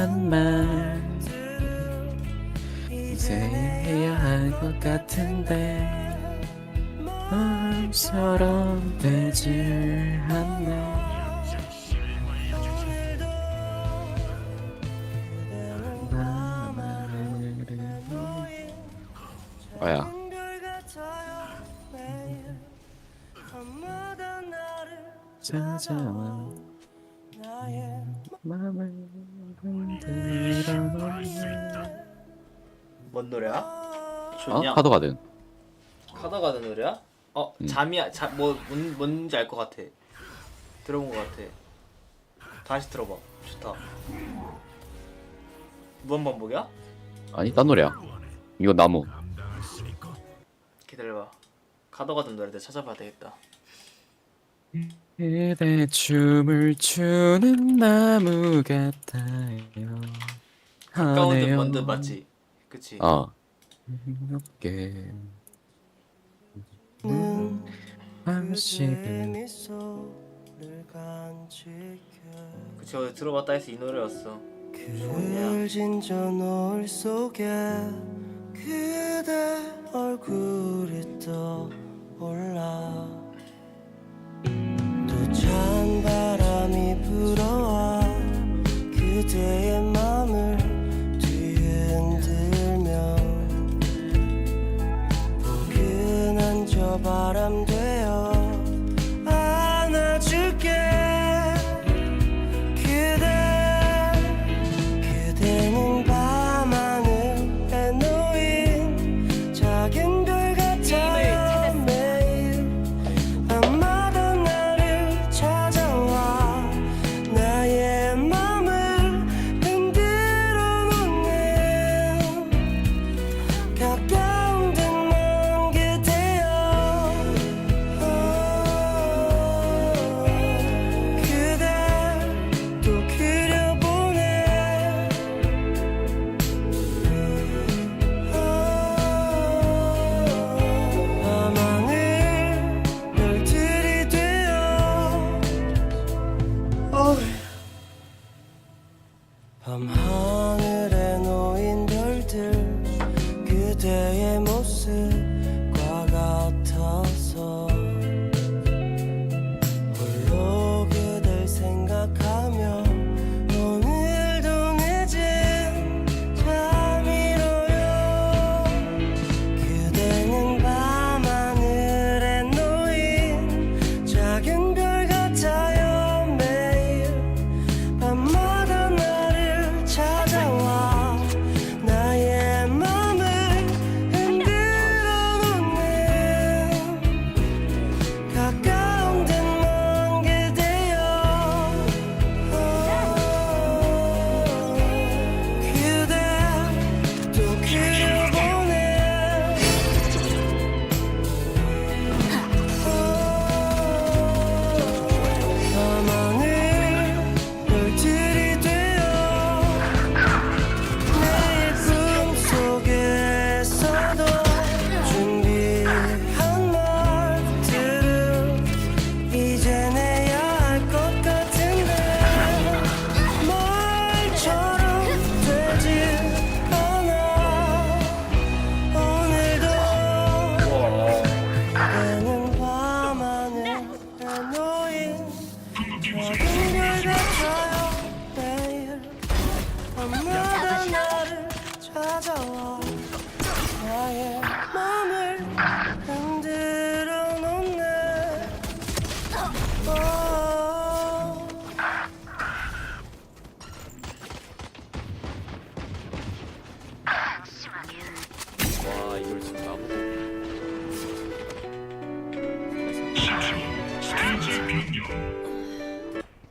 한 말. 이제 해야 할 것 같은데 마음처럼 되질 않네 뭔 노래야? 어? 좋냐? 카더가든 카더가든 노래야? 어 음. 잠이야 뭔, 뭔지 알 것 같아 들어본 것 같아 다시 들어봐 좋다 무한 반복이야? 아니 딴 노래야 이거 나무 기다려봐 카더가든 노래 내가 찾아봐야 되겠다 그대 춤을 추는 나무 같아요 가까운 듯 하네요. 먼듯 맞지? 그치? 어 밤식은 그치 어디 들어봤다 해서 이 노래였어 좋냐? 그을진 저 노을 속에 그대 얼굴이 떠올라 또찬 바람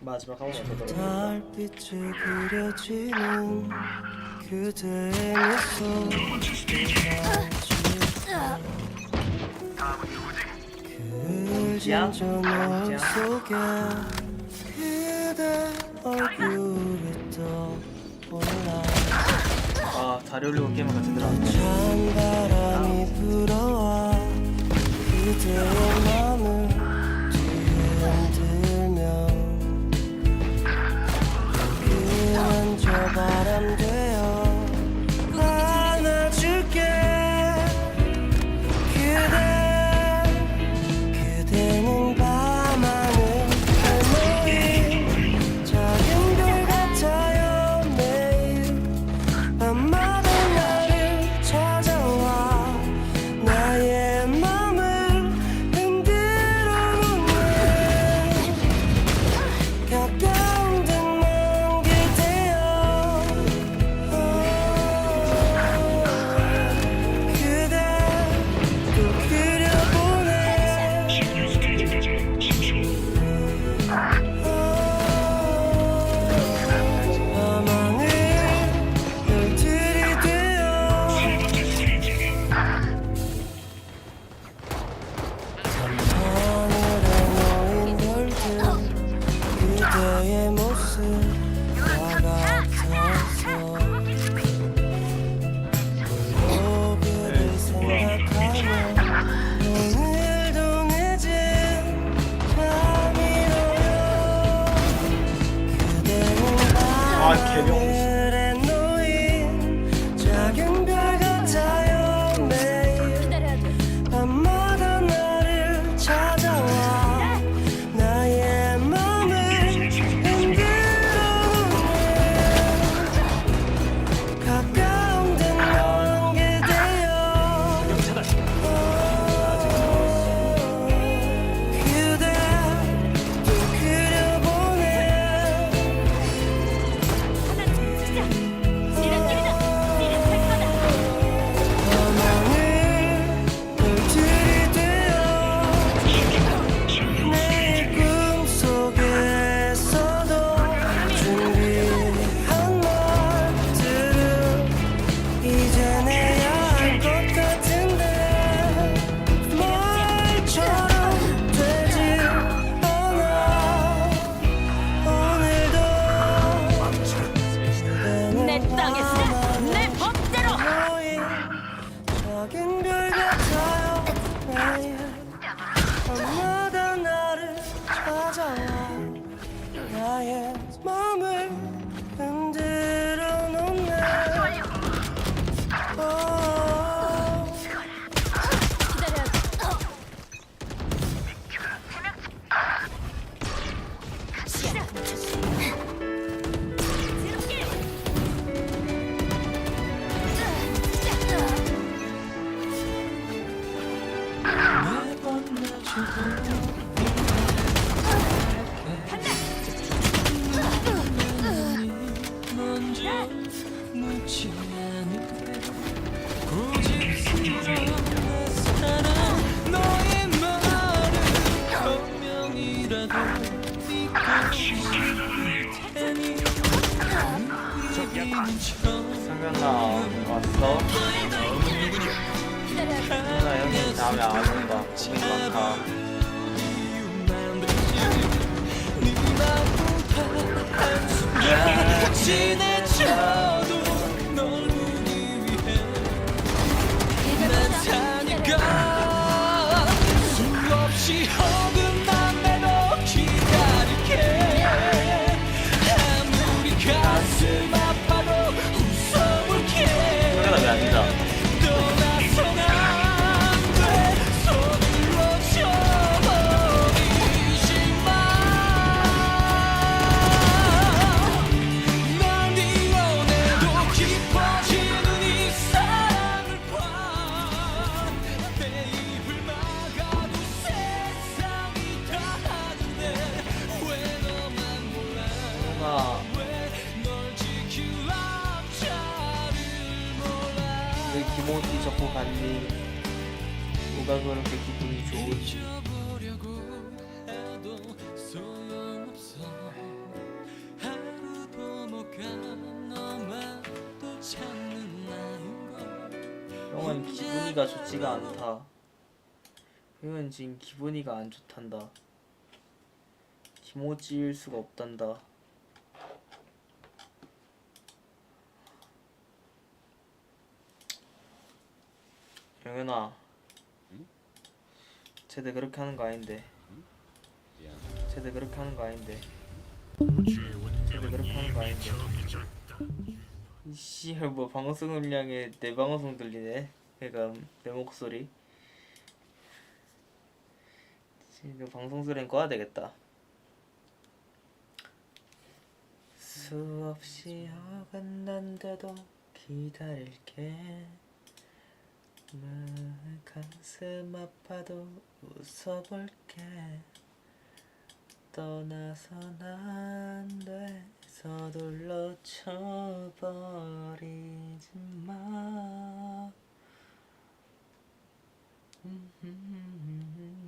마지막 한 번만 더 들어봐 달빛에 그려지는 그대의 미소 그을진 저 노을 속에 그대 얼굴이 떠올라 아 다리 올리고 게임을 같이 들어 찬 바람이 불어와 그대의 바람 되어 나의 성현아 왔어? 기다려야 돼. 성현아 형이 다음에 안 온다 고민 많다 수 없이 어긋남에도 형은 기분이가 좋지가 않다. 형은 지금 기분이가 안 좋단다. 김호지일 수가 없단다. 영현아. 쟤들 그렇게 하는 거 아닌데. 쟤들 그렇게 하는 거 아닌데. 쟤들 그렇게 하는 거 아닌데. 이씨발 뭐 방송을 향해 내 방송 들리네 그니까 내 목소리. 지금 방송 소리는 꺼야 되겠다. 수없이 어긋난데도 기다릴게. 가슴 아파도 웃어볼게. 떠나선 안돼 서둘러 쳐버리지 마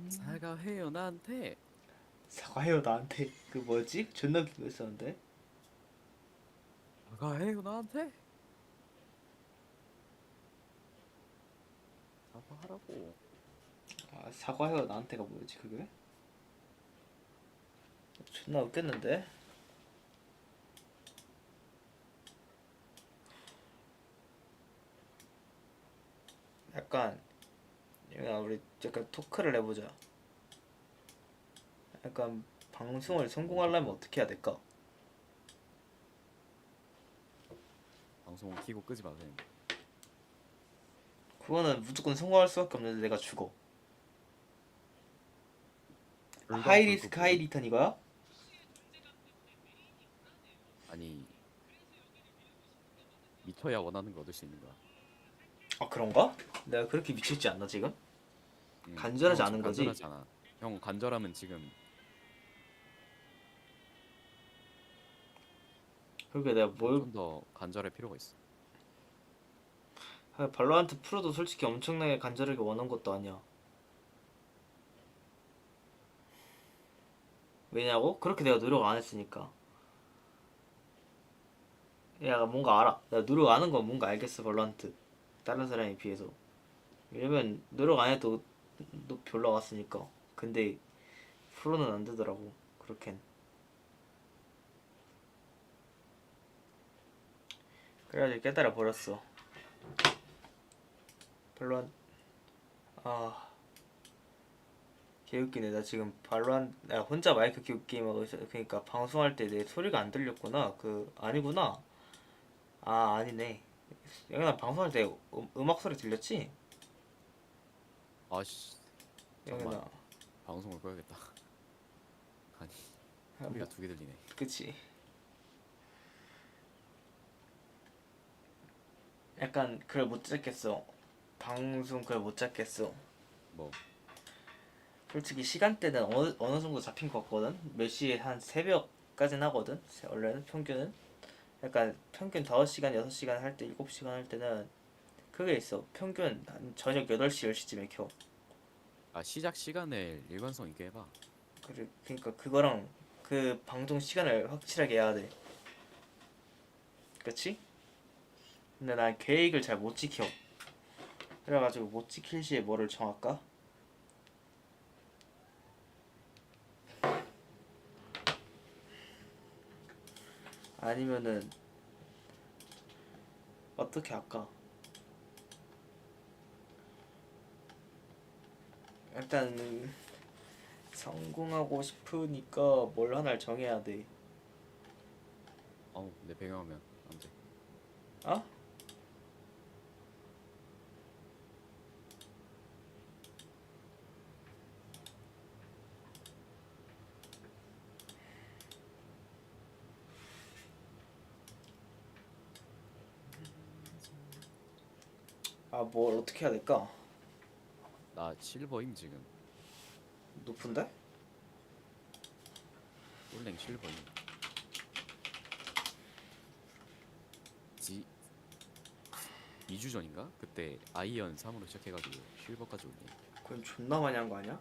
사과해요 나한테. 사과해요 나한테 그 뭐지? 존나 웃긴 거 있었는데 사과해요 나한테. 사과하라고. 아 사과해요 나한테가 뭐였지 그게? 존나 웃겼는데? 약간 야 우리 약간 토크를 해보자 약간 방송을 성공하려면 어떻게 해야 될까? 방송 키고 끄지 마세요. 그거는 무조건 성공할 수밖에 없는데 내가 죽어. 하이 리스크 하이 리턴 이거야? 아니 미쳐야 원하는 거 얻을 수 있는 거야. 아 그런가? 내가 그렇게 미쳤지 않나 지금? 음, 간절하지 형 않은 거지? 간절하지 않아. 형 간절하면 지금 그러게 내가 뭘 좀 더 간절할 필요가 있어. 아, 발로란트 프로도 솔직히 엄청나게 간절하게 원한 것도 아니야. 왜냐고? 그렇게 내가 노력 안 했으니까. 야, 뭔가 알아. 내가 노력 안 한 건 뭔가 알겠어, 발로란트. 다른 사람에 비해서. 왜냐면 노력 안 해도 높이 올라갔으니까. 근데 프로는 안 되더라고. 그렇겐. 그래가지고 깨달아 버렸어. 발로한 아 개웃기네 나 지금 발로한 나 혼자 마이크 키고 게임 하고 있어 그러니까 방송할 때 내 소리가 안 들렸구나 그 아니구나 아 아니네 영현아 방송할 때 음, 음악 소리 들렸지? 아씨 잠깐만. 영현아 방송을 꺼야겠다. 아니 아, 소리가 뭐, 두개 들리네. 그치. 약간 그걸 못 잡겠어. 방송 그걸 못 잡겠어. 뭐? 솔직히 시간대는 어느, 어느 정도 잡힌 것 같거든? 몇 시에 한 새벽까지는 하거든? 원래는 평균은? 약간 평균 5시간 6시간 할 때 7시간 할 때는 그게 있어 평균 한 저녁 8시 10시쯤에 켜 아 시작 시간을 일관성 있게 해봐. 그래, 그러니까 그거랑 그 방송 시간을 확실하게 해야 돼 그치? 근데 난 계획을 잘 못 지켜 그래가지고 못 지킬 시에 뭐를 정할까? 아니면은 어떻게 할까? 일단 성공하고 싶으니까 뭘 하나를 정해야 돼. 어우 내 배경화면 안 돼. 어? 아, 뭘 어떻게 해야 될까? 나 실버임 지금. 높은데? 꼴랭 실버임. 지 2주 전인가? 그때 아이언 3으로 시작해가지고 실버까지 올린. 그건 존나 많이 한 거 아니야?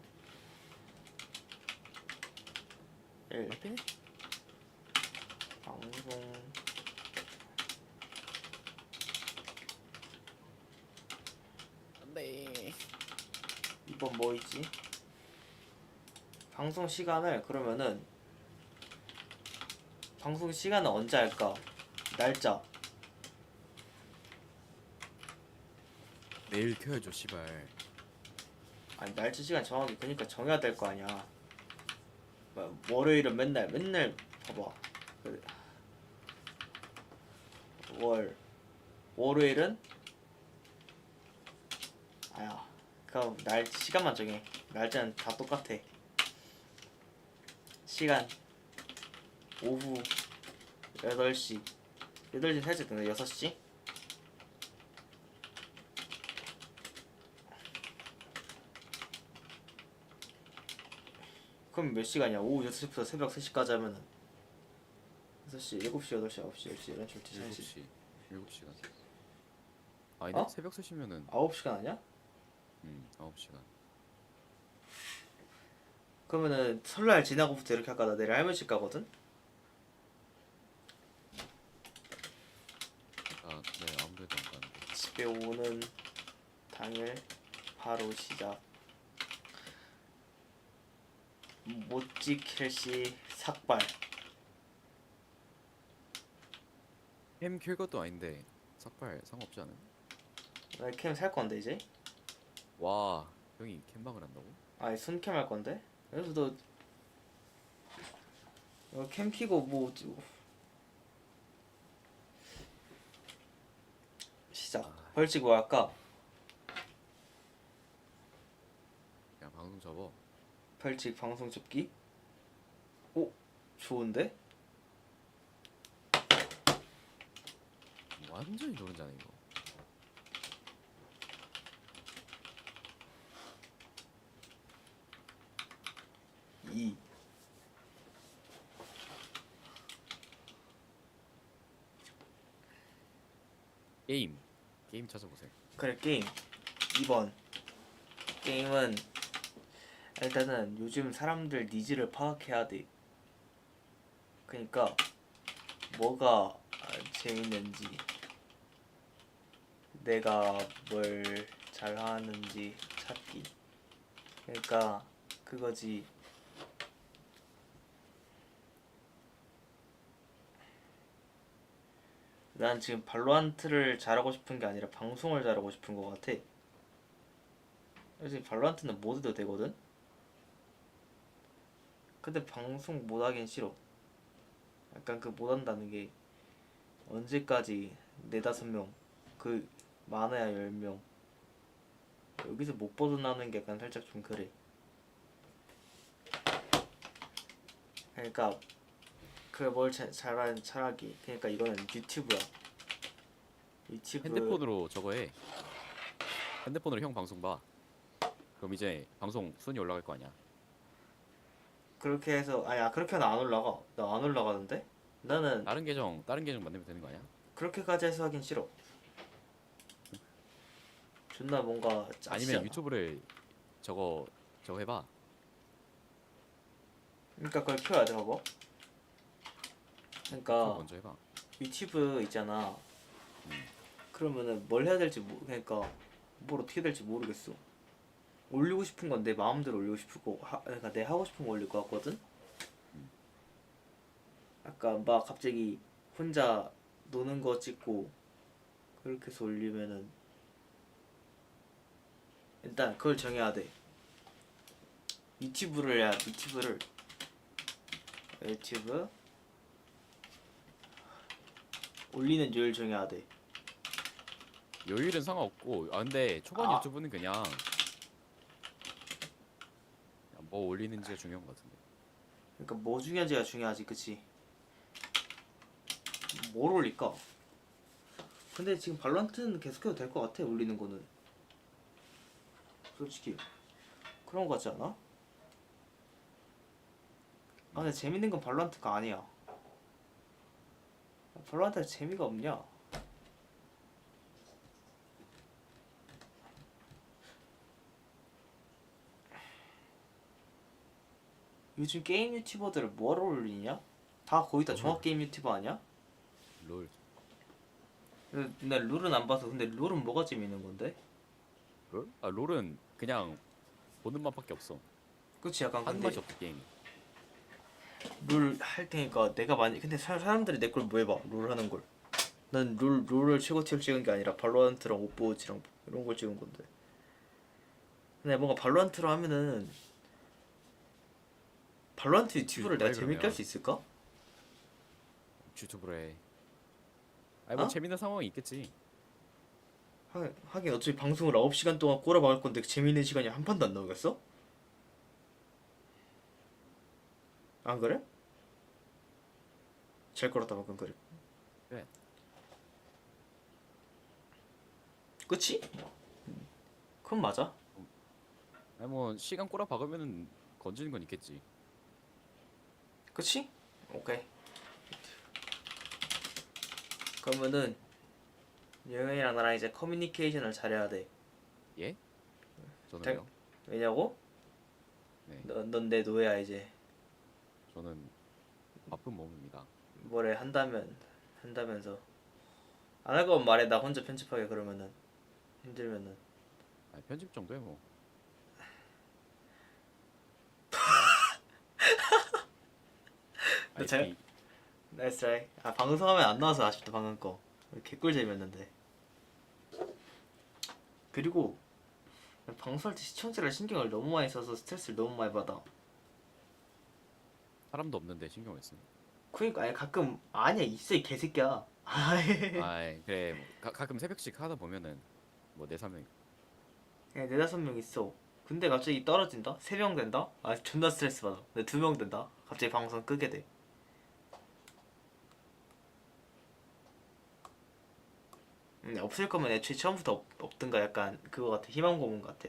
1. 어때? 방송 이번 뭐 있지? 방송 시간을 그러면은 방송 시간은 언제 할까? 날짜 내일 켜야죠 씨발. 아니 날짜 시간 정하게 그러니까 정해야 될 거 아니야 뭐, 월요일은 맨날 맨날 봐봐 그, 월 월요일은 아야 그럼 날 시간만 정해 날짜는 다 똑같아 시간 오후 8시 8시 살짝 되나 6시? 그럼 몇 시간이야? 오후 6시부터 새벽 3시까지 하면은 6시, 7시, 8시, 9시, 10시 이런 식으로 되지 7시. 7시간. 아니네? 어? 새벽 3시면은 9시간 아니야? 음 9시간. 그러면은 설날 지나고부터 이렇게 할까? 나 내일 할머니 집 가거든? 아, 네 아무래도 안 가는데. 집에 오는 당일 바로 시작 못 지킬 시 삭발 캠킬 것도 아닌데 삭발 상관없지 않아요? 나캠살 건데 이제? 와 형이 캠방을 한다고? 아니 순캠 할 건데? 그래서 너 이거 캠 키고 뭐 어찌- 벌칙 뭐 할까? 그냥 방송 접어. 벌칙 방송 접기? 오 좋은데? 완전히 노른자네 이거. 이. 게임. 게임 찾아보세요. 그래 게임. 2번. 게임은 일단은 요즘 사람들 니즈를 파악해야 돼. 그니까 뭐가 아, 재밌는지 내가 뭘 잘하는지 찾기. 그러니까 그거지 난 지금 발로한트를 잘하고 싶은 게 아니라 방송을 잘하고 싶은 것 같아. 그래서 발로한트는 모드도 되거든. 근데 방송 못 하긴 싫어. 약간 그 못 한다는 게 언제까지 네다섯 명, 그 많아야 열 명. 여기서 못 벗어나는 게 약간 살짝 좀 그래. 그러니까 그뭘 잘하는 차라기. 그러니까 이거는 유튜브야. 유튜브. 핸드폰으로 저거 해. 핸드폰으로 형 방송 봐. 그럼 이제 방송 순위 올라갈 거 아니야. 그렇게 해서 아니야 그렇게 하면 안 올라가. 나 안 올라가는데? 나는 다른 계정 다른 계정 만들면 되는 거 아니야? 그렇게까지 해서 하긴 싫어. 존나 뭔가 짜치잖아. 아니면 유튜브를 저거 저거 해봐. 그러니까 그걸 켜야 돼, 봐봐. 그러니까 먼저 해봐. 유튜브 있잖아. 그러면은 뭘 해야 될지 모, 그러니까 뭘 어떻게 될지 모르겠어. 올리고 싶은 건 내 마음대로 올리고 싶고, 하, 그러니까 내 하고 싶은 거 올릴 것 같거든. 아까 막 갑자기 혼자 노는 거 찍고 그렇게 해서 올리면은 일단 그걸 정해야 돼. 유튜브를 해야 유튜브를 유튜브 올리는 요일 정해야 돼. 요일은 상관없고 아 근데 초반 아. 유튜브는 그냥 그냥 뭐 올리는지가 중요한 것 같은데. 그러니까 뭐 중요한지가 중요하지, 그치? 뭘 올릴까? 근데 지금 발란트는 계속해도 될 것 같아, 올리는 거는. 솔직히 그런 거 같지 않아? 아 근데 재밌는 건 발란트가 아니야. 발란트가 재미가 없냐? 요즘 게임 유튜버들은 뭐하러 올리냐? 다 거의 다 종합 게임 유튜버 아니야? 롤. 근데 룰은 안 봐서 근데 룰은 뭐가 재밌는 건데? 롤? 아 롤은 그냥 보는 맛밖에 없어. 그치 약간 하는 근데 맛이 없어 게임 이. 룰할 테니까 내가 많이 근데 사, 사람들이 내 걸 뭐 해봐 룰 하는 걸. 난룰 룰을 최고 티어 찍은 게 아니라 발로란트랑 오버워치랑 이런 걸 찍은 건데. 근데 뭔가 발로란트로 하면은 발로란트 유튜브를 내가 왜 재밌게 할? 수 있을까? 유튜브로 해. 아니 뭐 어? 재밌는 상황이 있겠지. 하, 하긴 어차피 방송을 9시간 동안 꼬라박을 건데 재밌는 시간이 한 판도 안 나오겠어? 안 그래? 잘 걸었다 방금 그래 그래. 그치? 그럼 맞아 아니 뭐 시간 꼬라 박으면은 건지는 건 있겠지. 그치? 오케이 그러면은 영현이랑 나랑 이제 커뮤니케이션을 잘해야 돼 예? 저는 잘- 요 왜냐고? 네. 넌 내 노예야 이제 저는 바쁜 몸입니다. 뭐래 한다면 한다면서 안 할 거면 말해. 나 혼자 편집하게 그러면은 힘들면은. 아니, 편집 정도에 뭐. 너 잘- IP 나이스 트라이. 아 방송하면 안 나와서 아쉽다 방금 거. 개꿀 재미였는데. 그리고 방송할 때 시청자를 신경을 너무 많이 써서 스트레스를 너무 많이 받아 사람도 없는데 신경을 쓰. 그러니까 아니 가끔 아니야 있어 이 개새끼야 아이 아 그래 뭐 가, 가끔 새벽씩 하다 보면은 뭐네 사명 야, 네다섯 명 있어. 근데 갑자기 떨어진다? 세 명 된다? 아 존나 스트레스 받아. 근데 두 명 된다? 갑자기 방송 끄게 돼. 음, 없을 거면 애초에 처음부터 없, 없든가 약간 그거 같아. 희망 고문 같아.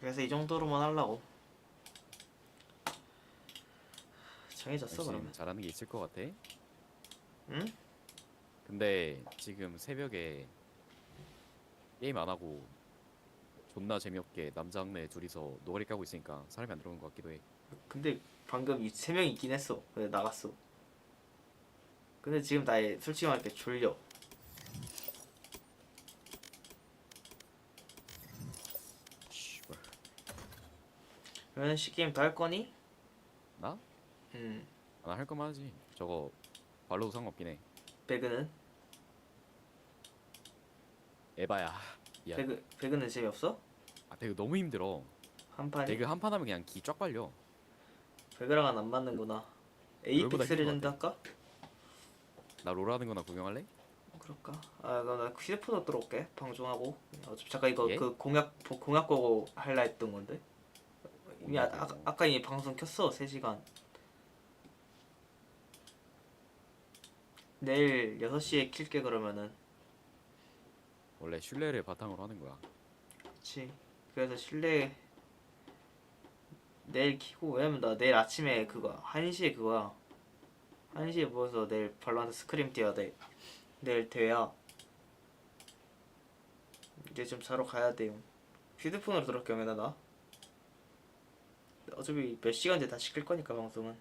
그래서 이 정도로만 하려고. 정해졌어 그러면. 잘하는 게 있을 것 같아. 응? 근데 지금 새벽에 게임 안 하고 존나 재미없게 남장네 둘이서 노가리 까고 있으니까 사람이 안 들어오는 것 같기도 해. 근데 방금 이 세 명이 있긴 했어. 근데 나갔어. 근데 지금 나 솔직히 말할게 졸려. 그러면 C 게임 더 할 거니? 나? 음. 나 할 거만 하지. 저거 발로도 상관없긴 해. 배그는? 에바야. 야, 배그 배그는 재미없어? 아 배그 너무 힘들어. 한 판이? 배그 한 판 하면 그냥 기 쫙 빨려. 배그랑은 안 맞는구나. 롤보다 에이펙스 것 레전드 할까? 나 롤 하는 거나 구경할래? 그럴까? 아 그럼 나 휴대폰으로 들어올게. 방송하고. 어차피 잠깐 이거 예? 그 공약 공약 보고 할라 했던 건데. 이미 아, 아, 아까 이미 방송 켰어 3시간. 내일 6시에 킬게 그러면은. 원래 신뢰를 바탕으로 하는 거야. 그치 그래서 실내 내일 키고 왜냐면 나 내일 아침에 그거 1시에 그거야 1시에 모여서 내일 발로한테 스크림 뛰어야 돼 내일 대야 이제 좀 자러 가야 돼요 휴대폰으로 들을 경우에는 나 어차피 몇 시간 뒤에 다 시킬 거니까 방송은